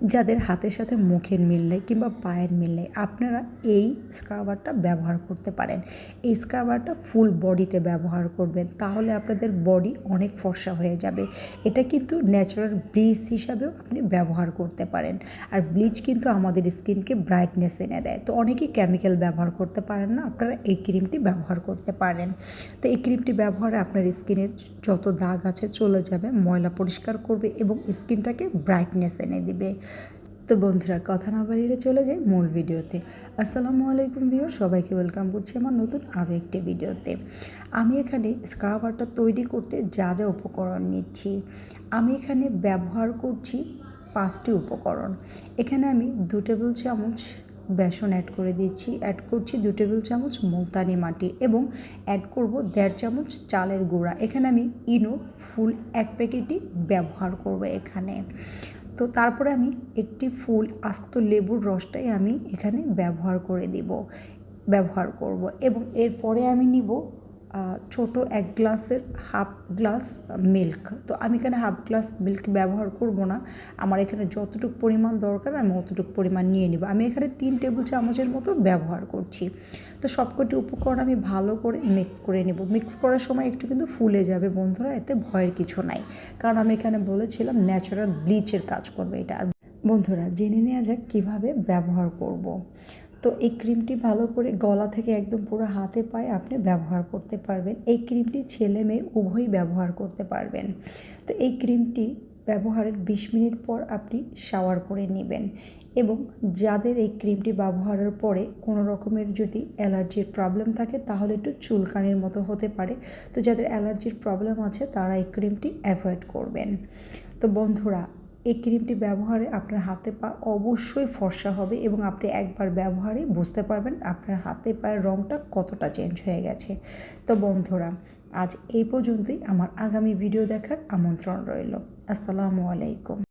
যাদের হাতের সাথে মুখের মিল নেই কিংবা পায়ের মিল নেই, আপনারা এই স্ক্রাবারটা ব্যবহার করতে পারেন। এই স্ক্রাবারটা ফুল বডিতে ব্যবহার করবেন, তাহলে আপনাদের বডি অনেক ফর্সা হয়ে যাবে। এটা কিন্তু ন্যাচারাল ব্লিচ হিসাবেও আপনি ব্যবহার করতে পারেন। আর ব্লিচ কিন্তু আমাদের স্কিনকে ব্রাইটনেস এনে দেয়। তো অনেকেই কেমিক্যাল ব্যবহার করতে পারেন না, আপনারা এই ক্রিমটি ব্যবহার করতে পারেন। তো এই ক্রিমটি ব্যবহারে আপনার স্কিনের যত দাগ আছে চলে যাবে, ময়লা পরিষ্কার করবে এবং স্কিনটাকে ব্রাইটনেস এনে দিবে। তো বন্ধুরা, কথা না বাড়িয়ে চলে যাই মূল ভিডিওতে। আসসালামু আলাইকুম ভিউর সবাইকে ওয়েলকাম করছি আমার নতুন আরও একটি ভিডিওতে। আমি এখানে স্ক্রাবারটা তৈরি করতে যা যা উপকরণ নিচ্ছি। আমি এখানে ব্যবহার করছি পাঁচটি উপকরণ। এখানে আমি দু টেবিল চামচ বেসন অ্যাড করে দিচ্ছি, অ্যাড করছি দু টেবিল চামচ মুলতানি মাটি এবং অ্যাড করব দেড় চামচ চালের গুঁড়া। এখানে আমি ইনো ফুল এক প্যাকেটই ব্যবহার করব এখানে। তো তারপরে আমি একটি ফুল আস্ত লেবুর রসটাই আমি এখানে ব্যবহার করে দেব, ব্যবহার করব এবং এরপরে আমি নিব ছোট এক গ্লাসের হাফ গ্লাস মিল্ক। তো আমি এখানে হাফ গ্লাস মিল্ক ব্যবহার করব না। আমার এখানে যতটুকু পরিমাণ দরকার, আমি অতটুকু পরিমাণ নিয়ে নিব। আমি এখানে তিন টেবিল চামচের মতো ব্যবহার করছি। তো সবকটি উপকরণ আমি ভালো করে মিক্স করে নেব। মিক্স করার সময় একটু কিন্তু ফুলে যাবে বন্ধুরা, এতে ভয়ের কিছু নাই। কারণ আমি এখানে বলেছিলাম ন্যাচারাল ব্লিচের কাজ করবে এটা। আর বন্ধুরা, জেনে নেওয়া যাক কীভাবে ব্যবহার করব। তো এই ক্রিমটি ভালো করে গলা থেকে একদম পুরো হাতে পায়ে আপনি ব্যবহার করতে পারবেন। এই ক্রিমটি ছেলে মেয়ে উভয়ই ব্যবহার করতে পারবেন। তো এই ক্রিমটি ব্যবহারের বিশ মিনিট পর আপনি শাওয়ার করে নেবেন এবং যাদের এই ক্রিমটি ব্যবহারের পরে কোনো রকমের যদি অ্যালার্জির প্রবলেম থাকে, তাহলে একটু চুলকানির মতো হতে পারে। তো যাদের অ্যালার্জির প্রবলেম আছে, তারা এই ক্রিমটি অ্যাভয়েড করবেন। তো বন্ধুরা এই ক্রিমটি ব্যবহারে আপনার হাতে পা অবশ্যই ফর্সা হবে এবং আপনি একবার ব্যবহারে বুঝতে পারবেন আপনার হাতে পায়ের রঙটা কতটা চেঞ্জ হয়ে গেছে। তো বন্ধুরা, আজ এই পর্যন্তই। আমার আগামী ভিডিও দেখার আমন্ত্রণ রইল। আসসালামু আলাইকুম।